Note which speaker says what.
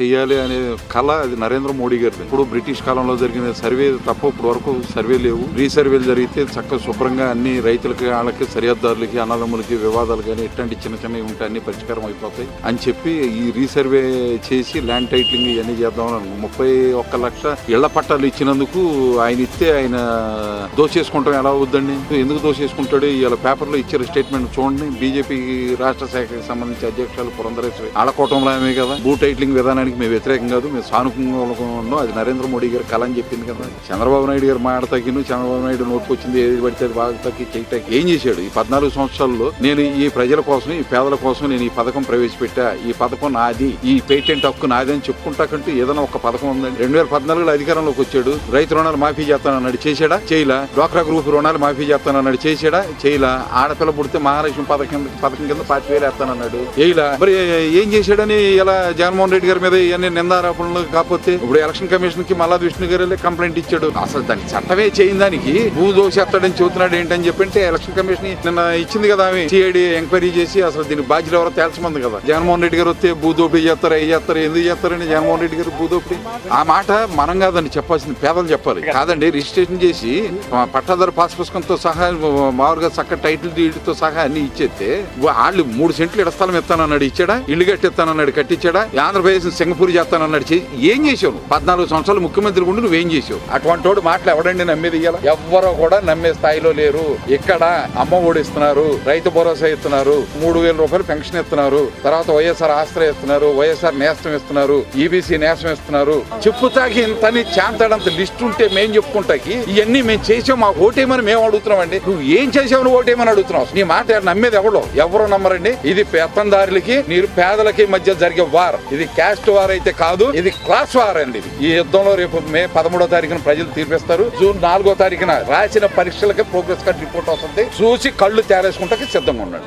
Speaker 1: చేయాలి అనే కళ అది నరేంద్ర మోడీ గారి ఇప్పుడు బ్రిటిష్ కాలంలో జరిగిన సర్వే తప్ప ఇప్పుడు వరకు సర్వే లేవు. రీసర్వేలు జరిగితే చక్కగా శుభ్రంగా అన్ని రైతులకి వాళ్ళకి సరిహద్దారులకి అన్నదమ్ములకి వివాదాలు కానీ ఇట్లాంటి చిన్న చిన్నవి ఉంటే అన్ని పరిష్కారం అయిపోతాయి. అని చెప్పి ఈ రీసర్వే చేసి ల్యాండ్ టైటిలింగ్ ఇవన్నీ చేద్దామని అనుకున్నాం. ముప్పై ఒక్క లక్ష ఇళ్ళ పట్టాలు ఇచ్చినందుకు ఆయన ఇస్తే ఆయన దోచేసుకుంటాం. ఎలా అవుద్దండి? ఎందుకు దోచేసుకుంటాడు? ఇలా పేపర్లో ఇచ్చారు స్టేట్మెంట్ చూడండి. బీజేపీ రాష్ట్ర శాఖకి సంబంధించి అధ్యక్షులు పురంధరేశ్వరి ఆడకోవటంలో ఆమె కదా. భూ టైటిలింగ్ దానికి మేము వ్యతిరేకం కాదు మేము సానుకూలంగా ఉన్నాం. అది నరేంద్ర మోడీ గారు కళ అని చెప్పింది కదా. చంద్రబాబు నాయుడు గారు మాట తగ్గిను చంద్రబాబు నాయుడు నోటుకు వచ్చింది ఏది పడితే అది బాగా తగ్గి చేయటానికి ఏం చేశాడు? ఈ పద్నాలుగు సంవత్సరాల్లో నేను ఈ ప్రజల కోసం ఈ పేదల కోసం నేను ఈ పథకం ప్రవేశపెట్టా. ఈ పథకం నాది. ఈ పేటెంట్ హక్కు నాది అని చెప్పుకుంటాకంటూ ఏదైనా ఒక పథకం ఉందండి. రెండు వేల పద్నాలుగులో అధికారంలోకి వచ్చాడు. రైతు రుణాలు మాఫీ చేస్తానన్నాడు చేశాడా? చేయలా. డ్వాక్రా గ్రూప్ రుణాలు మాఫీ చేస్తానన్నాడు చేశాడా? చేయలా. ఆడపిల్ల పుడితే మహాలక్ష్మి పథకం పథకం కింద పార్టీ వేలు వేస్తానన్నాడు చేయలా. మరి ఏం చేశాడని ఇలా జగన్మోహన్ రెడ్డి గారి మీద ఇవన్నీ నిందారోపణలు కాకపోతే ఇప్పుడు ఎలక్షన్ కమిషన్కి మల్లా విష్ణు గారు కంప్లైంట్ ఇచ్చాడు. అసలు దానికి చట్టమే చేయని దానికి భూ దోషేస్తాడని చెబుతున్నాడు ఏంటని చెప్పంటే ఎలక్షన్ కమిషన్ నిన్న ఇచ్చింది కదా ఆమె. సిఐడి ఎంక్వైరీ చేసి అసలు దీని బాధ్యులు ఎవరో తేల్చమంది కదా. జగన్మోహన్ రెడ్డి గారు వస్తే భూ దోపిడీ అవి ఏ ఎందుకు చేస్తారని జగన్మోహన్ రెడ్డి గారు భూ దోపిడీ. ఆ మాట మనం కాదండి చెప్పాల్సింది పేదలు చెప్పాలి. కాదండి రిజిస్ట్రేషన్ చేసి పట్టాదారు పాస్ పుస్తకంతో సహా మామూలుగా చక్క టైటిల్ డీడ్తో సహా అన్ని ఇచ్చేస్తే వాళ్ళు మూడు సెంట్లు ఇడ స్థలం ఇస్తానన్నాడు ఇచ్చాడా? ఇల్లు కట్టిస్తానన్నాడు కట్టించాడా? ఆంధ్రప్రదేశ్ సింగపూర్ చేస్తానన్నాడు చే- ఏం చేసావు పద్నాలుగు సంవత్సరాలు ముఖ్యమంత్రి ఉండి నువ్వేం చేసావు అటువంటి వాడు మాటలు ఎవడండి నమ్మేది ఇయ్యాల? ఎవ్వరూ కూడా నమ్మే స్థాయిలో లేరు. ఇక్కడ అమ్మ ఒడి ఇస్తున్నారు రైతు భరోసా ఇస్తున్నారు మూడు వేల రూపాయలు పెన్షన్ ఇస్తున్నారు తర్వాత వైఎస్ఆర్ ఆశ్రయ ఇస్తున్నారు వైఎస్ఆర్ నేస్తం ఇస్తున్నారు ఈబీసీ నేస్తం ఇస్తున్నారు. చెప్పుతాకి ఇంతని చాంతాడంత లిస్ట్ ఉంటే మేం చెప్పుకుంటాకి ఇవన్నీ మేము చేసాం మా ఓటేమని మేము అడుగుతున్నామండి. నువ్వు ఏం చేసావు నువ్వు ఓటేమని అడుగుతున్నావు నీ మాట నమ్మేది ఎవడో ఎవరు నమ్మరండి? ఇది పెత్తందారులకి మీరు పేదలకి మధ్య జరిగే వార్. ఇది క్యాస్ట్ వార్ అయితే కాదు ఇది క్లాస్ వార్ అండి ఈ యుద్ధంలో రేపు మే పదమూడో తారీఖున ప్రజలు తీర్పిస్తారు. జూన్ నాలుగో తారీఖున రాసిన పరీక్షలకి ప్రోగ్రెస్ కార్డ్ రిపోర్ట్ వస్తుంది. చూసి కళ్ళు తేరేసుకుంటే సిద్ధంగా ఉండండి